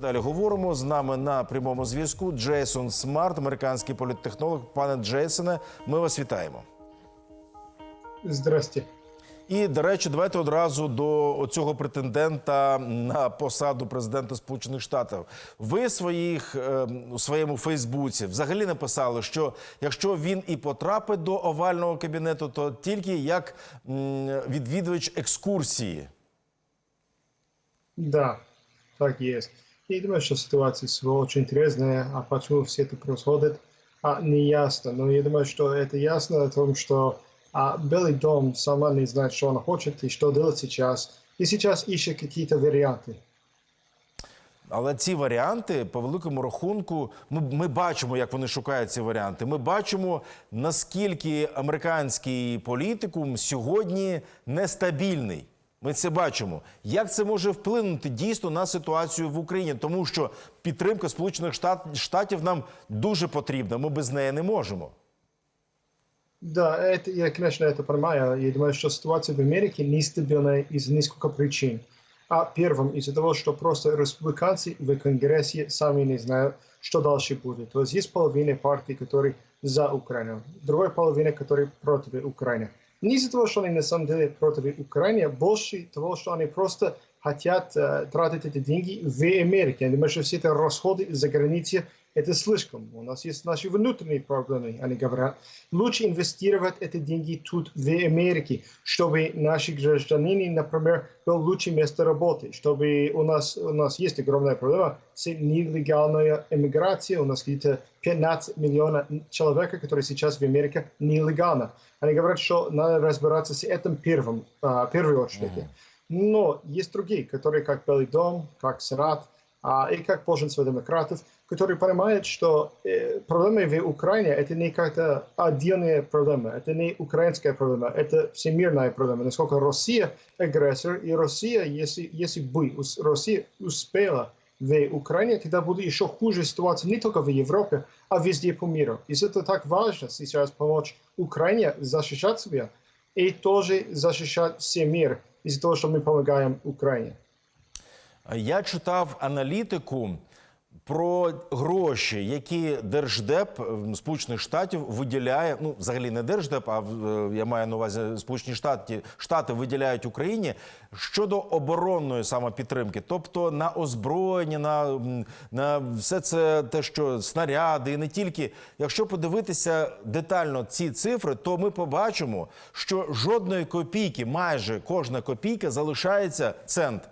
Далі говоримо з нами на прямому зв'язку. Джейсон Смарт, американський політтехнолог. Пане Джейсоне, ми вас вітаємо. Здрасте. І до речі, давайте одразу до цього претендента на посаду президента Сполучених Штатів. Ви своїх е, у своєму Фейсбуці взагалі написали, що якщо він і потрапить до овального кабінету, то тільки як відвідувач екскурсії. Да, так есть. Я думаю, что ситуация всего очень интересная, а почему все это происходит, а, не ясно. Но я думаю, что это ясно о том, что а, Белый дом сама не знает, что она хочет и что делать сейчас. И сейчас ищет какие-то варианты. Але ці варіанти, по великому рахунку, ми, ми бачимо, як вони шукають ці варіанти. Ми бачимо, наскільки американський політикум сьогодні нестабільний. Ми це бачимо. Як це може вплинути дійсно на ситуацію в Україні? Тому що підтримка Сполучених Штат, Штатів нам дуже потрібна. Ми без неї не можемо. Да, это, я, конечно, это понимаю. Я думаю, что ситуация в Америке нестабильная из нескольких причин. А первым из-за того, что просто республиканцы в Конгрессе сами не знают, что дальше будет. То есть есть половина партий, которые за Украину, другая половина, которые против Украины. Не из-за того, что они на самом деле против Украины, а больше того, что они просто хотят э, тратить эти деньги в Америке. Я думаю, что все эти расходы за границей это слишком. У нас есть наши внутренние проблемы, они говорят. Лучше инвестировать эти деньги тут, в Америке, чтобы наши граждане, например, был лучше место работы, чтобы у нас, у нас есть огромная проблема с нелегальной эмиграцией. У нас где-то 15 миллионов человек, которые сейчас в Америке нелегально. Они говорят, что надо разбираться с этим первым, а, в первую очередь. Но есть другие, которые как Белый дом, как Сенат, и как большинство демократов, которые понимают, что э, проблемы в Украине это не как-то отдельная проблема, это не украинская проблема, это всемирная проблема. Насколько Россия агрессор, и Россия, если, если бы Россия успела в Украине, тогда будет еще хуже ситуация не только в Европе, а везде по миру. И это так важно сейчас помочь Украине защищать себя и тоже защищать все мир из-за того, что мы помогаем Украине. Я читав аналітику про гроші, які Держдеп Сполучених Штатів виділяє. Ну, взагалі не Держдеп, а е, я маю на увазі Сполучені Штати Штати виділяють Україні щодо оборонної самопідтримки, тобто на озброєння, на, на все це те, що снаряди, і не тільки. Якщо подивитися детально ці цифри, то ми побачимо, що жодної копійки, майже кожна копійка залишається цент.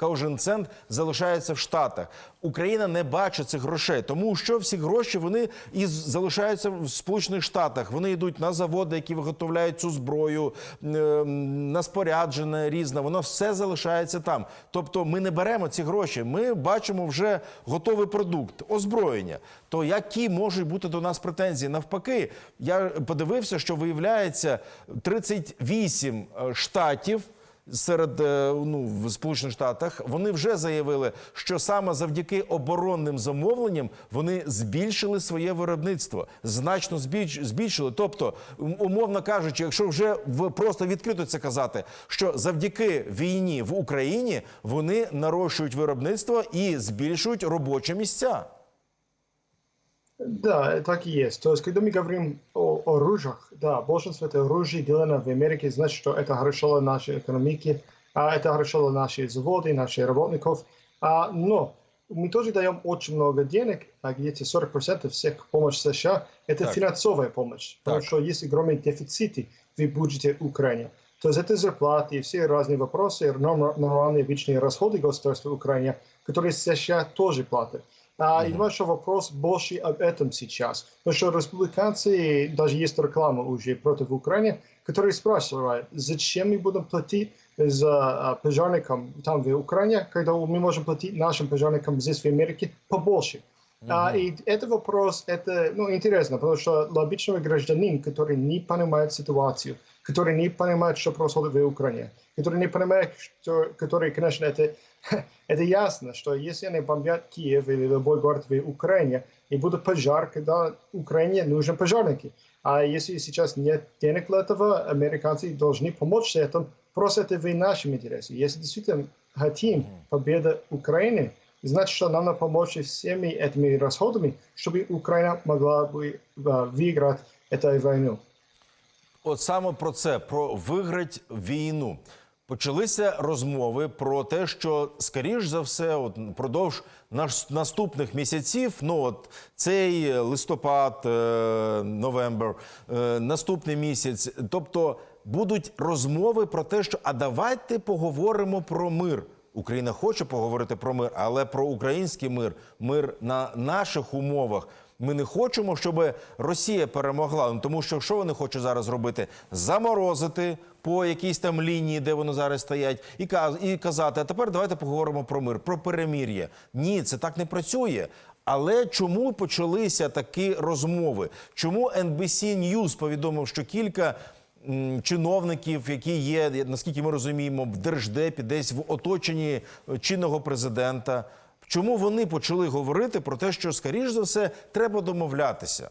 Кожен цент залишається в Штатах. Україна не бачить цих грошей, тому що всі гроші вони і залишаються в Сполучених Штатах. Вони йдуть на заводи, які виготовляють цю зброю, е, на споряджене різне. Воно все залишається там. Тобто, ми не беремо ці гроші. Ми бачимо вже готовий продукт, озброєння. То які можуть бути до нас претензії? Навпаки, я подивився, що виявляється 38 е, штатів серед е, ну в Сполучених Штатах вони вже заявили, що саме завдяки оборонним замовленням вони збільшили своє виробництво, значно збільш- збільшили. Тобто, умовно кажучи, якщо вже просто відкрито це казати, що завдяки війні в Україні вони нарощують виробництво і збільшують робочі місця. Да, так и есть. То есть, когда мы говорим о оружиях, да, большинство это оружие сделано в Америке, значит, что это хорошо для нашей экономики, а это хорошо для наших заводы, наших работников. А, но мы тоже даем очень много денег, а где-то 40% всех помощи США это Так. финансовая помощь, потому Так. что есть огромные дефициты в бюджете Украины. То есть это зарплаты и все разные вопросы, норм- нормальные вечные расходы государства Украины, которые США тоже платят. А, думаю, что вопрос больше об этом сейчас. Потому что республиканцы, даже есть реклама уже против Украины, которые спрашивают, зачем мы будем платить за а, пожарникам там в Украине, когда мы можем платить нашим пожарникам здесь в Америке побольше. А, и это вопрос, это ну, интересно, потому что для обычного гражданина, который не понимает ситуацию, который не понимает, что происходит в Украине, который не понимает, что, который, конечно, это, это ясно, что если они бомбят Киев или любой город в Украине, и будет пожар, когда Украине нужны пожарники. А если сейчас нет денег для этого, американцы должны помочь с этим. Просто это в нашем интересе. Если действительно хотим победы Украины, Значит, что нам надо помочь всеми этими расходами, чтобы Украина могла бы а, выиграть эту войну. От саме про це, про виграть війну. Почалися розмови про те, що скоріш за все, от впродовж наш наступних місяців, ну от цей листопад, е, новембр, е, наступний місяць, тобто будуть розмови про те, що а давайте поговоримо про мир. Україна хоче поговорити про мир, але про український мир, мир на наших умовах. Ми не хочемо, щоб Росія перемогла. Ну, тому що що вони хочуть зараз робити? Заморозити по якійсь там лінії, де вони зараз стоять, і і казати: а тепер давайте поговоримо про мир, про перемір'я. Ні, це так не працює. Але чому почалися такі розмови? Чому NBC News повідомив, що кілька чиновників, які є, наскільки ми розуміємо, в держдепі, десь в оточенні е, чинного президента. Чому вони почали говорити про те, що скоріш за все треба домовлятися?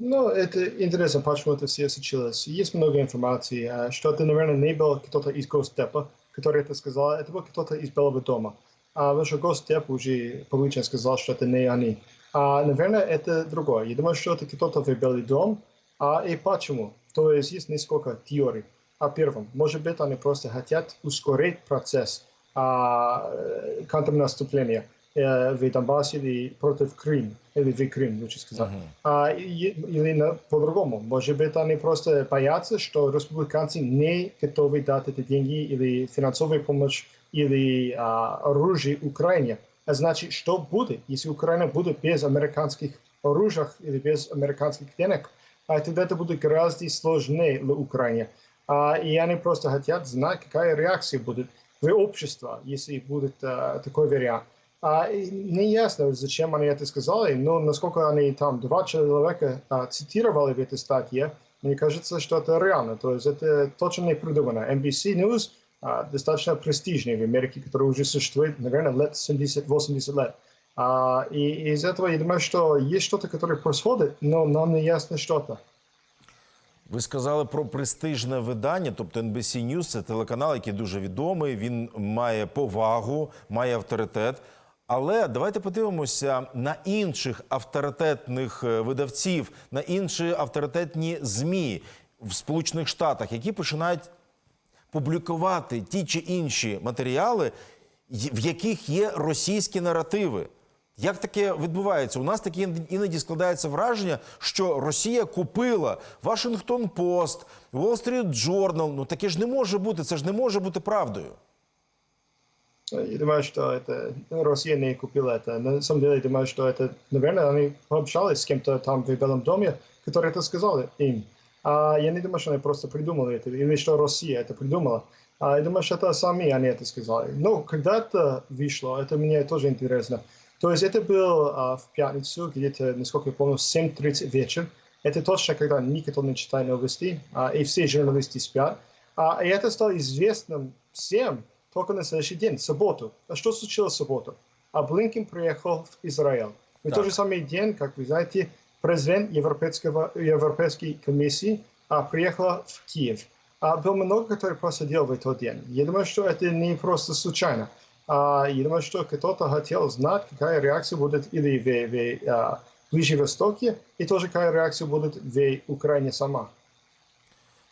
Ну, это интересно, почему это все случилось. Есть много информации, а, что это, наверное, не был кто-то из Госдепа, который это сказал, это был кто-то из Белого дома. А потому что Госдеп уже публично сказал, что это не они. А, наверное, это другое. Я думаю, что это кто-то в Белый дом. А и почему? То есть есть несколько теорий. А первым, может быть, они просто хотят ускорить процесс а, э, контрнаступления э, в Донбассе или против Крыма, или в Крым, лучше сказать. А, и- или на- по-другому. Может быть, они просто боятся, что республиканцы не готовы дать эти деньги или финансовую помощь, или а, оружие Украине. А значит, что будет, если Украина будет без американских оружия или без американских денег? А тогда это будет гораздо сложнее для Украины. А, и они просто хотят знать, какая реакция будет в обществе, если будет а, такой вариант. А, и не ясно, зачем они это сказали, но насколько они там два человека а, цитировали в этой статье, мне кажется, что это реально. То есть это точно не придумано. NBC News а, достаточно престижный в Америке, который уже существует, наверное, лет 70-80 лет. А, и из этого я думаю, что есть что-то, которое происходит, но нам не ясно что-то. Ви сказали про престижне видання, тобто NBC News – це телеканал, який дуже відомий. Він має повагу, має авторитет. Але давайте подивимося на інших авторитетних е, видавців, на інші авторитетні змі в Сполучених Штатах, які починають публікувати ті чи інші матеріали, в яких є російські наративи. Як таке відбувається? У нас таке іноді складається враження, що Росія купила Вашингтон Пост, Wall Street Journal. Ну таке ж не може бути. Це ж не може бути правдою. Я думаю, что это Россия не купила это. На самом деле, я думаю, что это, наверное, они пообщались с кем-то там в Белом доме, который это сказал им. А я не думаю, что они просто придумали это, или что Россия это придумала. А я думаю, что это сами они это сказали. Но когда это вышло, это мне тоже интересно. То есть это было а, в пятницу, где-то, насколько я помню, в 7.30 вечер. Это точно, когда никто не читает новости, а, и все журналисты спят. А, и это стало известным всем только на следующий день, в субботу. А что случилось в субботу? А Блинкин приехал в Израиль. В Так. тот же самый день, как вы знаете, президент Европейского, Европейской комиссии а, приехала в Киев. А, было много, которые просто делал в этот день. Я думаю, что это не просто случайно. А, я думаю, что кто-то хотел знать, какая реакция будет или в, в а, Ближнем Востоке, и тоже какая реакция будет в Украине сама.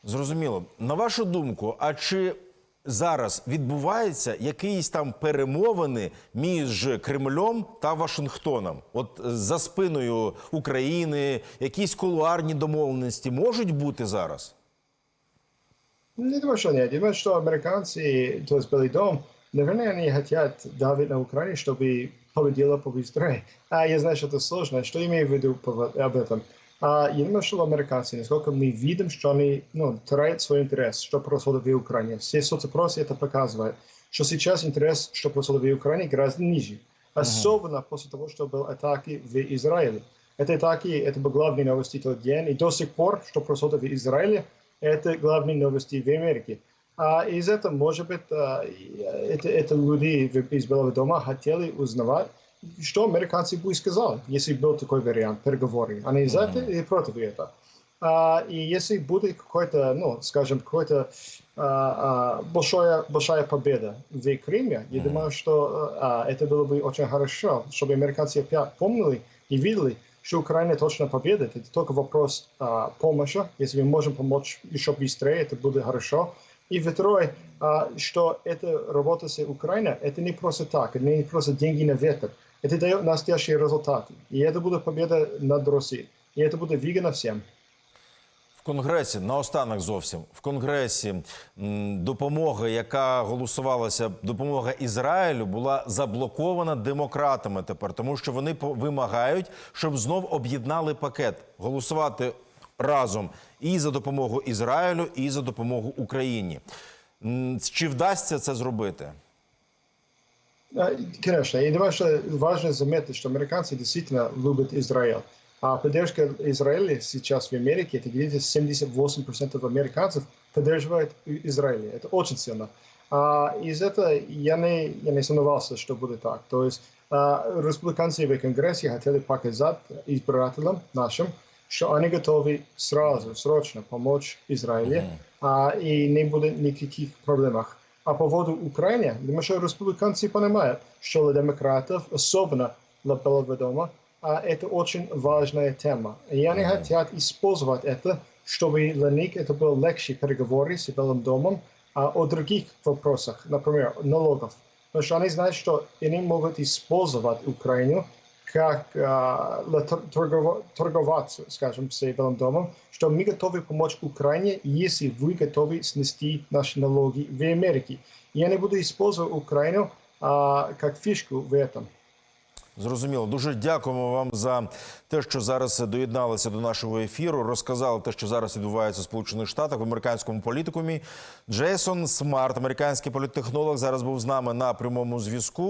Зрозуміло. На вашу думку, а чи зараз відбуваються якісь там перемовини між Кремлем та Вашингтоном? От е, за спиною України якісь кулуарні домовленості можуть бути зараз? Не думаю, что нет. Я думаю, что американцы, то есть Белый дом, наверное, они хотят давить на Украину, чтобы победила побыстрее. А я знаю, что это сложно. Что имею в виду об этом? А, я думаю, что американцы, насколько мы видим, что они ну, теряют свой интерес, что происходит в Украине. Все соцопросы это показывают, что сейчас интерес, что происходит в Украине, гораздо ниже. Особенно после того, что был атаки в Израиле. Это атаки, это был главные новости этого дня. И до сих пор, что происходит в Израиле, это главные новости в Америке. А из этого, может быть, и, а, это, это люди из Белого дома хотели узнавать, что американцы бы сказали, если был такой вариант переговоры. Они за это или против этого. А, и если будет какой-то, ну, скажем, какой-то а, а, большая, большая победа в Крыме, я думаю, что а, это было бы очень хорошо, чтобы американцы опять помнили и видели, что Украина точно победит. Это только вопрос а, помощи. Если мы можем помочь еще быстрее, это будет хорошо. И второе, а, что это работа с Украиной, это не просто так, это не просто деньги на ветер. Это дает настоящие результаты. И это будет победа над Россией. И это будет выгодно всем. В Конгресі наостанок зовсім в Конгресі допомога, яка голосувалася, допомога Ізраїлю, була заблокована демократами тепер, тому що вони вимагають, щоб знов об'єднали пакет, голосувати разом і за допомогу Ізраїлю, і за допомогу Україні. Чи вдасться це зробити? А, Конечно, думаю, что важно заметить, что американцы действительно любят Израиль. А поддержка Израиля сейчас в Америке, это где-то 78% американцев поддерживают И- Израиль. Это очень сильно. А из этого я не, я не сомневался, что будет так. То есть а, республиканцы в Конгрессе хотели показать избирателям нашим, что они готовы сразу, срочно помочь Израилю, а, и не будет никаких проблем. А по поводу Украины, думаю, что республиканцы понимают, что для демократов, особенно для Белого дома, а, это очень важная тема. И они хотят использовать это, чтобы для них это было легче переговоры с Белым домом а, о других вопросах, например, налогов. Потому что они знают, что они могут использовать Украину как а, для тор- торгова- торговаться, скажем, с Белым домом, что мы готовы помочь Украине, если вы готовы снести наши налоги в Америке. Я не буду использовать Украину а, как фишку в этом. Зрозуміло. Дуже дякуємо вам за те, що зараз доєдналися до нашого ефіру. Розказали те, що зараз відбувається в Сполучених Штатах в американському політикумі. Джейсон Смарт, американський політтехнолог, зараз був з нами на прямому зв'язку.